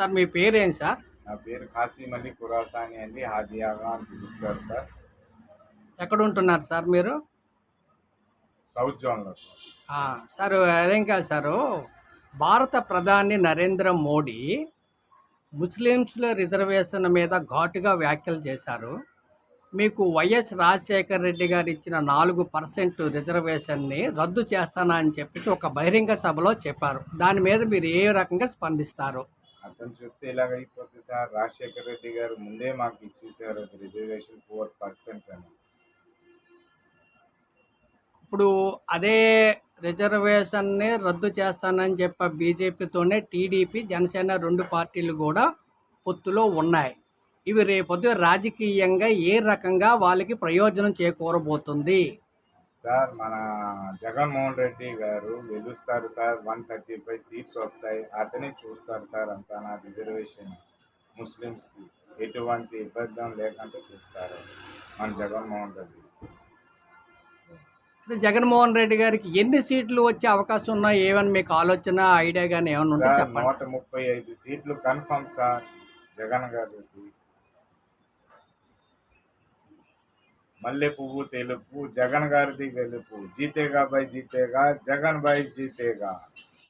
Sir మీ పేరేం sir? నా పేరు కాసిం అలీ కురాసాని అండి. హాదియాగా అని పిలుస్తారు సార్. ఎక్కడ ఉంటున్నారు సార్ మీరు? సౌత్ జోన్లో సార్. అదేం కాదు సారు. భారత ప్రధాని నరేంద్ర మోడీ ముస్లిమ్స్ల రిజర్వేషన్ మీద ఘాటుగా వ్యాఖ్యలు చేశారు. మీకు వైఎస్ రాజశేఖర రెడ్డి గారు ఇచ్చిన నాలుగు పర్సెంట్ రిజర్వేషన్ని రద్దు చేస్తానా అని చెప్పేసి ఒక బహిరంగ సభలో చెప్పారు. దాని మీద మీరు ఏ రకంగా స్పందిస్తారు? అతను చెప్తే ఇలాగ సార్? రాజశేఖర రెడ్డి గారు ముందే మాకు ఇచ్చేసారు రిజర్వేషన్ ఫోర్ పర్సెంట్ అని. ఇప్పుడు అదే రిజర్వేషన్ని రద్దు చేస్తానని చెప్ప బీజేపీతోనే టీడీపీ జనసేన రెండు పార్టీలు కూడా పొత్తులో ఉన్నాయి. ఇవి రేపొద్దు రాజకీయంగా ఏ రకంగా వాళ్ళకి ప్రయోజనం చేకూరబోతుంది? సార్ మన జగన్మోహన్ రెడ్డి గారు గెలుస్తారు sir. One thirty five seats వస్తాయి. అతనే చూస్తారు సార్ అంతా నా రిజర్వేషన్ ముస్లిమ్స్కి. ఎటువంటి ఇబ్బంది లేకుండా చూస్తారు మన జగన్మోహన్ రెడ్డి. జగన్మోహన్ రెడ్డి గారికి ఎన్ని సీట్లు వచ్చే అవకాశం ఉన్నాయి ఏమని మీకు ఆలోచన ఐడియా కానీ ఏమైనా ఉంటే చెప్పండి. నూట ముప్పై ఐదు సీట్లు కన్ఫర్మ్ సార్ జగన్ గారికి మల్లె పువ్వు తెలుపు జగన్ గారిది గెలుపు జీతేగా బై జీతేగా జగన్ బై జీతేగా.